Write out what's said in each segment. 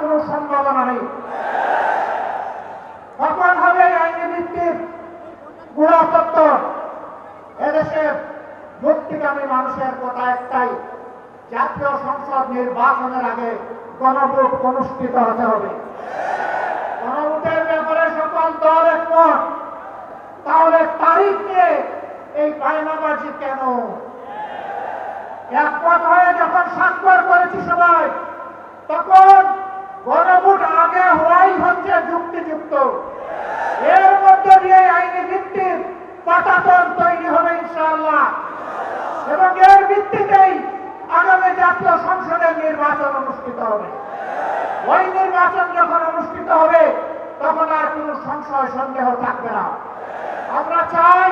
কোন সম্ভাবনা নেই। কখন হবে আইনি ভিত্তির গুণা তত্ত্ব এদেশের মুক্তিকামী মানুষের কথা একটাই, জাতীয় সংসদ নির্বাচনের আগে গণভোট অনুষ্ঠিত হতে হবে। গণভোটের ব্যাপারে সকল দল একমত। তাহলে তারিখ নিয়ে এই বায়নাবাজি কেন? একমত হয়ে যখন স্বাক্ষর করেছি সবাই, তখন গণভোট আগে হওয়াই হচ্ছে যুক্তিযুক্ত। এর মধ্যে দিয়ে আইনি ভিত্তির পাটাতন তৈরি হবে ইনশাআল্লাহ। এবং এর ভিত্তিতেই আগামী জাতীয় সংসদের নির্বাচন অনুষ্ঠিত হবে। ওই নির্বাচন যখন অনুষ্ঠিত হবে, তখন আর কোনো সংশয় সন্দেহ থাকবে না। আমরা চাই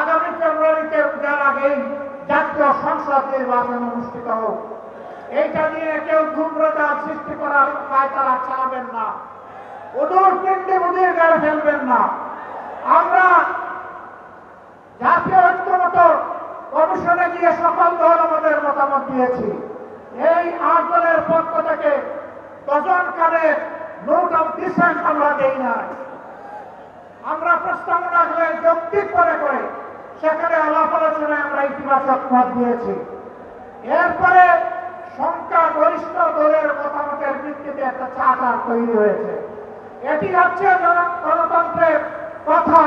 আগামী ফেব্রুয়ারিতে, যার আগেই জাতীয় সংসদ নির্বাচন অনুষ্ঠিত হোক। এইটা নিয়ে কেউ ধূম্রতার সৃষ্টি করার উপায় তারা চালাবেন না। ওদের পিণ্ডে বুদির গাড়ি ফেলবেন না। আমরা জাতীয় ঐক্যমত কমিশনে গিয়ে সকল দল আমাদের মতামত দিয়েছি। এই আট দলের পক্ষ থেকে ডজন কারের নোট অফ ডিসেন্ট আমরা দেই নাই। আমরা প্রস্তাবনা হলে যৌক্তিক করে করে সেখানে আলাপ আলোচনায় আমরা ইতিবাচক মত দিয়েছি। এরপরে সংখ্যা গরিষ্ঠ দলের মতামতের ভিত্তিতে একটা চার্টার তৈরি হয়েছে। এটি হচ্ছে গণতন্ত্রের কথা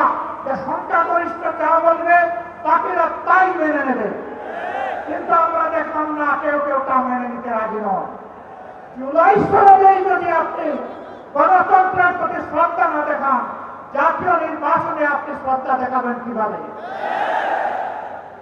যে সংখ্যা গরিষ্ঠ যা বলবে, বাকিরা তাই মেনে নেবে। কিন্তু আমরা দেখলাম না, কেউ কেউ তা মেনে নিতে রাজি নয় যদি আপনি গণতন্ত্রের প্রতি শ্রদ্ধা না দেখান, জাতীয় নির্বাচনে আপনি শ্রদ্ধা দেখাবেন কীভাবে?